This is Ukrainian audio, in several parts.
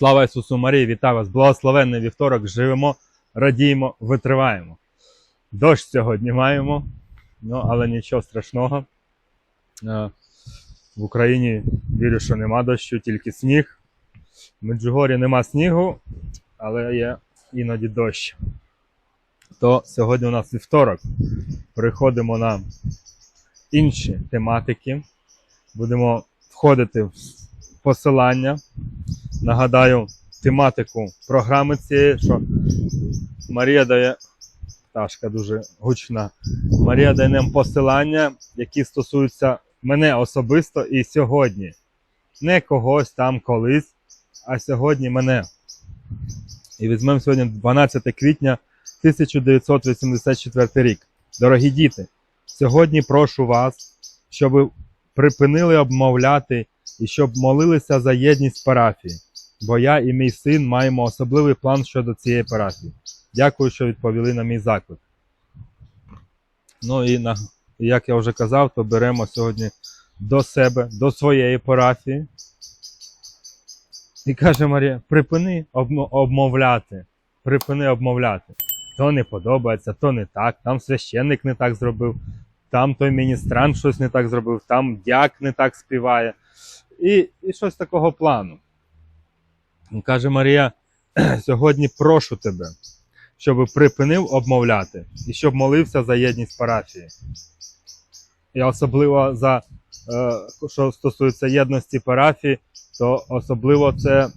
Слава Ісусу Марії, вітаю вас! Благословенний вівторок! Живемо, радіємо, витриваємо. Дощ сьогодні маємо, ну, але нічого страшного. Е, В Україні вірю, що нема дощу, тільки сніг. В Меджугорі нема снігу, але є іноді дощ. То сьогодні у нас вівторок. Переходимо на інші тематики. Будемо входити в посилання. Нагадаю тематику програми цієї, що Марія дає. Пташка дуже гучна. Марія дає нам посилання, які стосуються мене особисто і сьогодні. Не когось там колись, а сьогодні мене. І візьмемо сьогодні 12 квітня 1984 рік. Дорогі діти, сьогодні прошу вас, щоб ви припинили обмовляти і щоб молилися за єдність парафії, бо я і мій син маємо особливий план щодо цієї парафії. Дякую, що відповіли на мій заклик. Ну і на, як я вже казав, то беремо сьогодні до себе, до своєї парафії. І каже Марія: припини обмовляти, припини обмовляти. То не подобається, то не так, там священник не так зробив, там той міністрант щось не так зробив, там дяк не так співає. І, і щось такого плану. Каже Марія: сьогодні прошу тебе, щоб припинив обмовляти і щоб молився за єдність парафії. І особливо за е, що стосується єдності парафії, то особливо це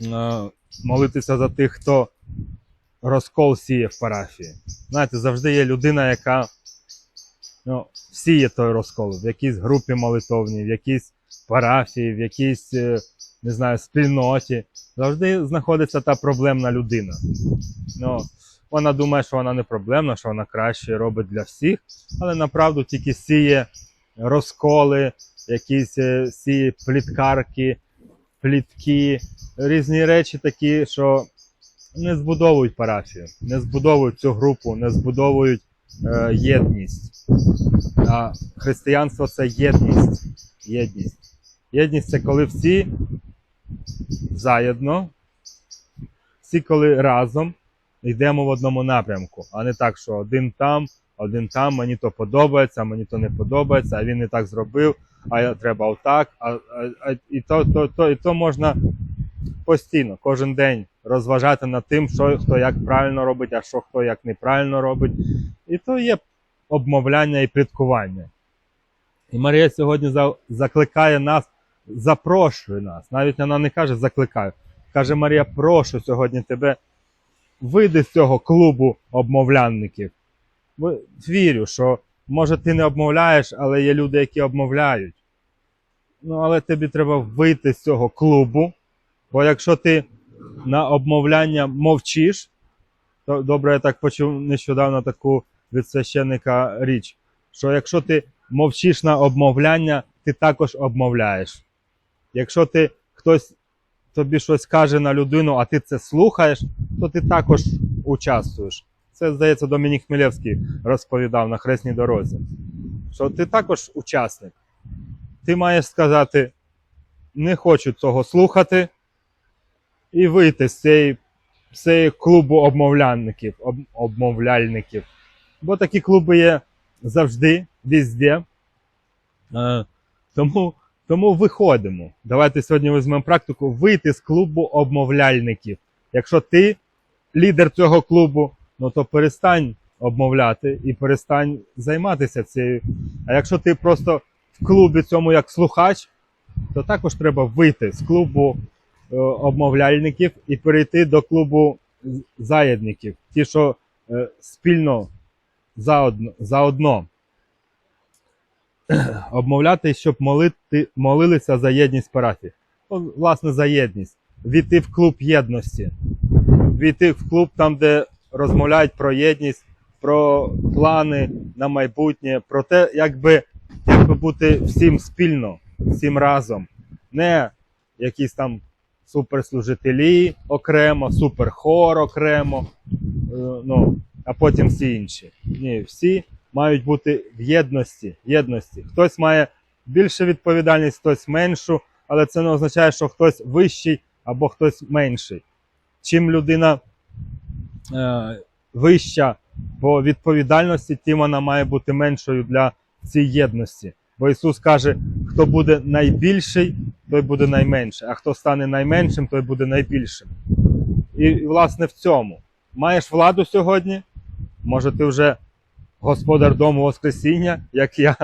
е, молитися за тих, хто розкол сіє в парафії. Знаєте, завжди є людина, яка ну, сіє той розкол в якійсь групі молитовній, в якійсь парафії, в якійсь, е, не знаю, спільноті. Завжди знаходиться та проблемна людина. Ну, вона думає, що вона не проблемна, що вона краще робить для всіх, але направду тільки сіє розколи, якісь е, сіє пліткарки, плітки, різні речі такі, що не збудовують парафію, не збудовують цю групу, не збудовують е, єдність. А християнство це єдність. Єдність. Єдність це коли всі заєдно, всі коли разом йдемо в одному напрямку, а не так, що один там, один там, мені то подобається, мені то не подобається, а він не так зробив, а я треба отак. А, а, а, і, то, то, то, і то можна постійно, кожен день розважати над тим, що хто як правильно робить, а що хто як неправильно робить. І то є обмовляння і пліткування. І Марія сьогодні закликає нас, запрошує нас. Навіть вона не каже закликаю. Каже Марія, прошу сьогодні тебе, вийди з цього клубу обмовлянників. Бо Вірю, що може ти не обмовляєш, але є люди, які обмовляють. Ну, але тобі треба вийти з цього клубу. Бо якщо ти на обмовляння мовчиш, то добре, я так почув нещодавно таку від священника річ, що якщо ти мовчиш на обмовляння, ти також обмовляєш. Якщо ти хтось тобі щось каже на людину, а ти це слухаєш, то ти також участвуєш. Це, здається, Домінік Хмелевський розповідав на хресній дорозі. Що ти також учасник. Ти маєш сказати: не хочу цього слухати, і вийти з цієї, з цієї клубу обмовлянників, об, обмовляльників. Бо такі клуби є завжди, везде. Е, тому, тому виходимо. Давайте сьогодні візьмемо практику вийти з клубу обмовляльників. Якщо ти лідер цього клубу, ну то перестань обмовляти і перестань займатися цією. А якщо ти просто в клубі цьому як слухач, то також треба вийти з клубу е, обмовляльників і перейти до клубу заєдників. Ті, що е, спільно заодно, заодно обмовляти, щоб молити, молилися за єдність парафії. Ну, власне, за єдність. Війти в клуб єдності. Війти в клуб там, де розмовляють про єдність, про плани на майбутнє, про те, як би, бути всім спільно, всім разом. Не якісь там суперслужителі окремо, суперхор окремо, е, ну, а потім всі інші. Ні, всі мають бути в єдності. єдності. Хтось має більше відповідальність, хтось меншу, але це не означає, що хтось вищий або хтось менший. Чим людина е, вища по відповідальності, тим вона має бути меншою для цієї єдності. Бо Ісус каже, хто буде найбільший, той буде найменший, а хто стане найменшим, той буде найбільшим. І власне в цьому. Маєш владу сьогодні? Може, ти вже господар дому Воскресіння, як я,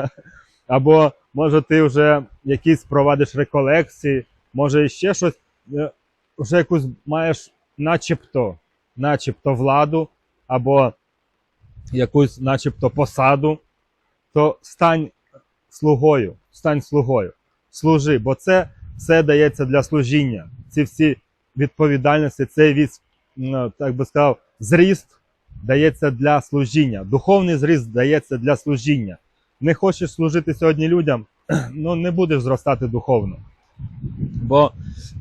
або може ти вже якісь провадиш реколекції, може ще щось, е, вже якусь маєш начебто, начебто владу, або якусь начебто посаду, то стань слугою, стань слугою, служи, бо це все дається для служіння. Ці всі відповідальності, цей ну, так би сказав, зріст дається для служіння. Духовний зріст дається для служіння. Не хочеш служити сьогодні людям, ну не будеш зростати духовно. Бо,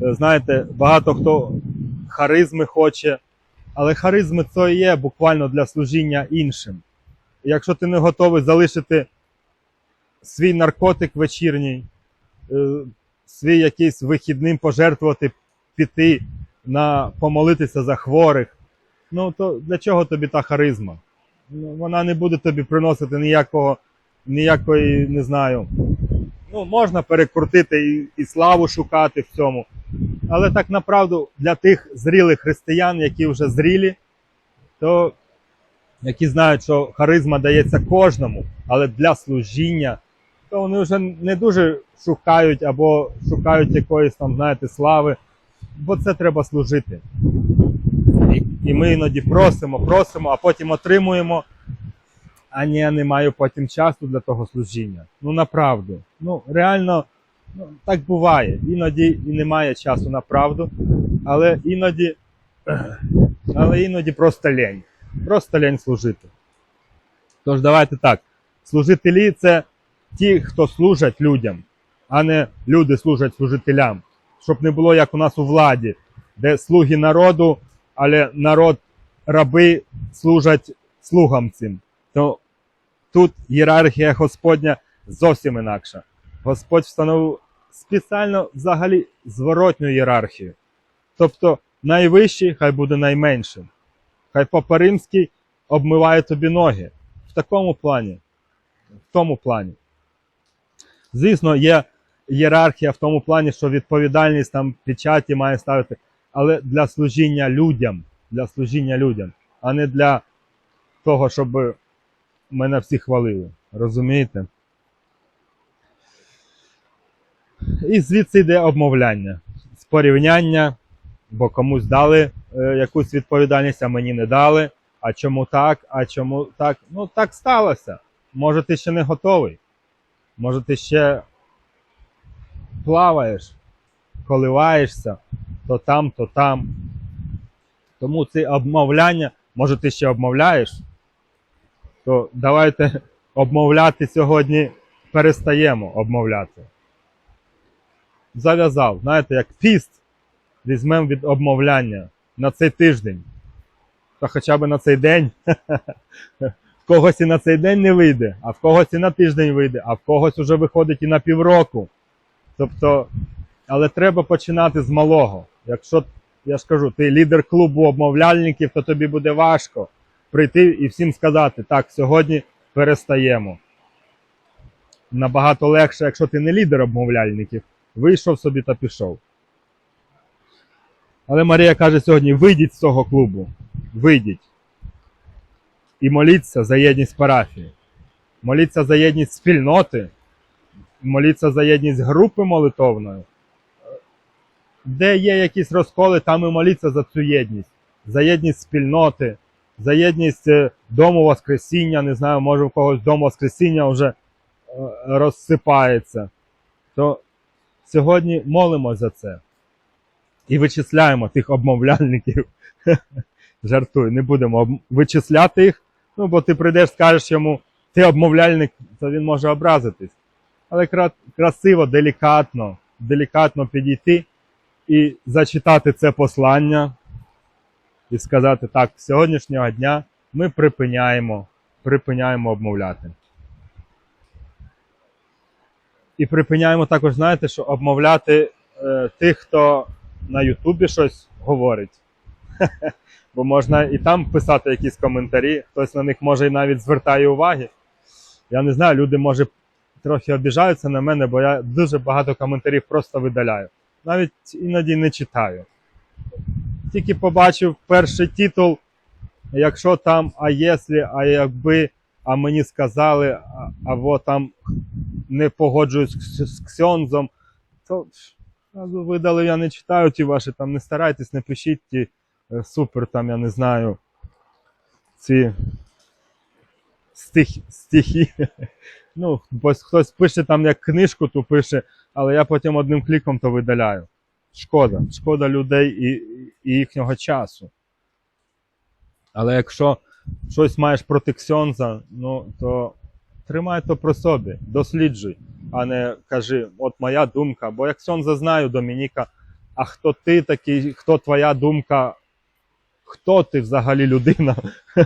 е, знаєте, багато хто харизми хоче, але харизми це є буквально для служіння іншим. Якщо ти не готовий залишити свій наркотик вечірній, е, свій якийсь вихідним пожертвувати, піти на помолитися за хворих, ну то для чого тобі та харизма? Ну, Вона не буде тобі приносити ніякого, ніякої, не знаю. Ну, можна перекрутити і, і славу шукати в цьому. Але так направду для тих зрілих християн, які вже зрілі, то які знають, що харизма дається кожному, але для служіння, то вони вже не дуже шукають або шукають якоїсь там, знаєте, слави, бо це треба служити. І, ми іноді просимо, просимо, а потім отримуємо. А ні, я не маю потім часу для того служіння. Ну направду. Ну, реально, ну, так буває. Іноді і немає часу на правду, але іноді, але іноді просто лень. Просто лень служити. Тож давайте так. Служителі це ті, хто служать людям, а не люди служать служителям. Щоб не було як у нас у владі, де слуги народу, але народ, раби служать слугам цим. То тут ієрархія Господня зовсім інакша. Господь встановив спеціально взагалі зворотню ієрархію. Тобто найвищий хай буде найменшим. Хай Папа Римський обмиває тобі ноги. В такому плані. В тому плані. Звісно, є ієрархія в тому плані, що відповідальність там печаті має ставити, але для служіння людям, для служіння людям, а не для того, щоб мене всі хвалили. Розумієте? І звідси йде обмовляння, спорівняння, бо комусь дали е, якусь відповідальність, а мені не дали. А чому так? А чому так? Ну так сталося. Може, ти ще не готовий. Може, ти ще плаваєш, коливаєшся то там, то там. Тому це обмовляння, може, ти ще обмовляєш, то давайте обмовляти сьогодні перестаємо обмовляти. Зав'язав, знаєте, як піст візьмемо від обмовляння на цей тиждень. Та хоча б на цей день. В когось і на цей день не вийде, а в когось і на тиждень вийде, а в когось уже виходить і на півроку. Тобто, але треба починати з малого. Якщо я ж кажу, ти лідер клубу обмовляльників, то тобі буде важко прийти і всім сказати, так, сьогодні перестаємо. Набагато легше, якщо ти не лідер обмовляльників, вийшов собі та пішов. Але Марія каже сьогодні: вийдіть з цього клубу, вийдіть. І моліться за єдність парафії. Моліться за єдність спільноти, моліться за єдність групи молитовної. Де є якісь розколи, там і моліться за цю єдність, за єдність спільноти, за єдність е, дому Воскресіння. Не знаю, може в когось дом Воскресіння вже е, розсипається. То сьогодні молимо за це і вичисляємо тих обмовляльників. Жартую, не будемо вичисляти їх. Ну, бо ти прийдеш, скажеш йому, ти обмовляльник, то він може образитись. Але кра- красиво, делікатно, делікатно підійти і зачитати це послання і сказати, так, з сьогоднішнього дня ми припиняємо, припиняємо обмовляти. І припиняємо також, знаєте, що обмовляти е, тих, хто на Ютубі щось говорить. Бо можна і там писати якісь коментарі, хтось на них може і навіть звертає уваги. Я не знаю, люди може трохи обіжаються на мене, бо я дуже багато коментарів просто видаляю. Навіть іноді не читаю. Тільки побачив перший титул, якщо там, а якщо, а якби, а мені сказали, або там не погоджуюсь з, Ксьонзом, то видали, я не читаю ті ваші, там не старайтесь, не пишіть ті е, супер, там, я не знаю, ці стих, стихи. Ну, хтось пише там як книжку, то пише, але я потім одним кліком то видаляю. Шкода. Шкода людей і, і їхнього часу. Але якщо щось маєш проти Ксьонза, ну то тримай то про собі, досліджуй, а не кажи, от моя думка. Бо як Ксьонза знаю, Домініка, а хто ти такий, хто твоя думка, хто ти взагалі людина,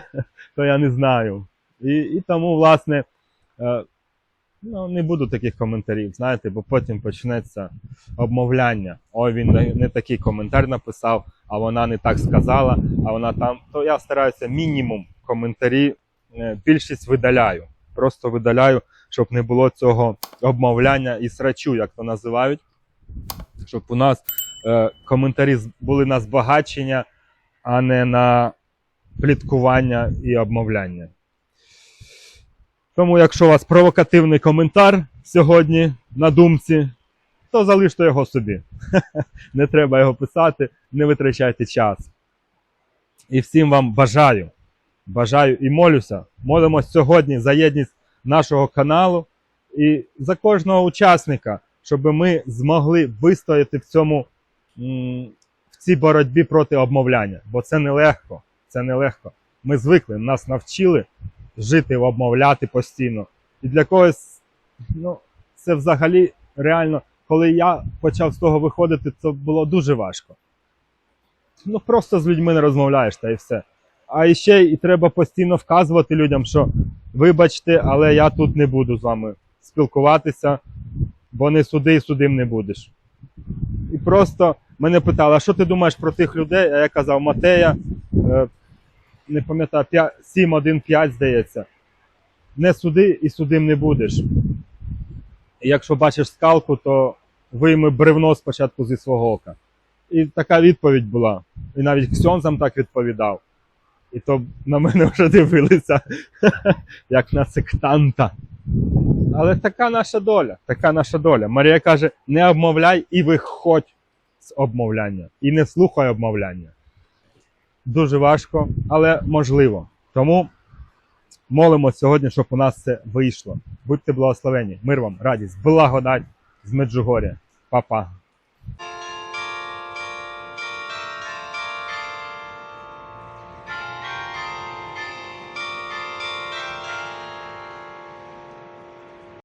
то я не знаю. І, і тому, власне, е, ну, не буду таких коментарів, знаєте, бо потім почнеться обмовляння. Ой, він не, такий коментар написав, а вона не так сказала, а вона там. То я стараюся мінімум коментарі, е, більшість видаляю. Просто видаляю, щоб не було цього обмовляння і срачу, як то називають. Щоб у нас е, коментарі були на збагачення, а не на пліткування і обмовляння. Тому, якщо у вас провокативний коментар сьогодні на думці, то залиште його собі. Не треба його писати, не витрачайте час. І всім вам бажаю, бажаю і молюся. Молимось сьогодні за єдність нашого каналу і за кожного учасника, щоб ми змогли вистояти в цьому в цій боротьбі проти обмовляння. Бо це нелегко. Це нелегко. Ми звикли, нас навчили жити, обмовляти постійно. І для когось, ну, це взагалі реально, коли я почав з того виходити, це було дуже важко. Ну, просто з людьми не розмовляєш та і все. А ще і треба постійно вказувати людям, що вибачте, але я тут не буду з вами спілкуватися, бо не суди і судим не будеш. І просто мене питали, а що ти думаєш про тих людей? А я казав, Матея, е, не пам'ятаю, 7-1-5, здається. Не суди і судим не будеш. Якщо бачиш скалку, то вийми бревно спочатку зі свого ока. І така відповідь була. І навіть Ксьонзам так відповідав. І то на мене вже дивилися, як на сектанта. Але така наша доля, така наша доля. Марія каже: не обмовляй і виходь з обмовляння. І не слухай обмовляння. Дуже важко, але можливо. Тому молимо сьогодні, щоб у нас це вийшло. Будьте благословені. Мир вам, радість, благодать з Меджугоря. Па-па.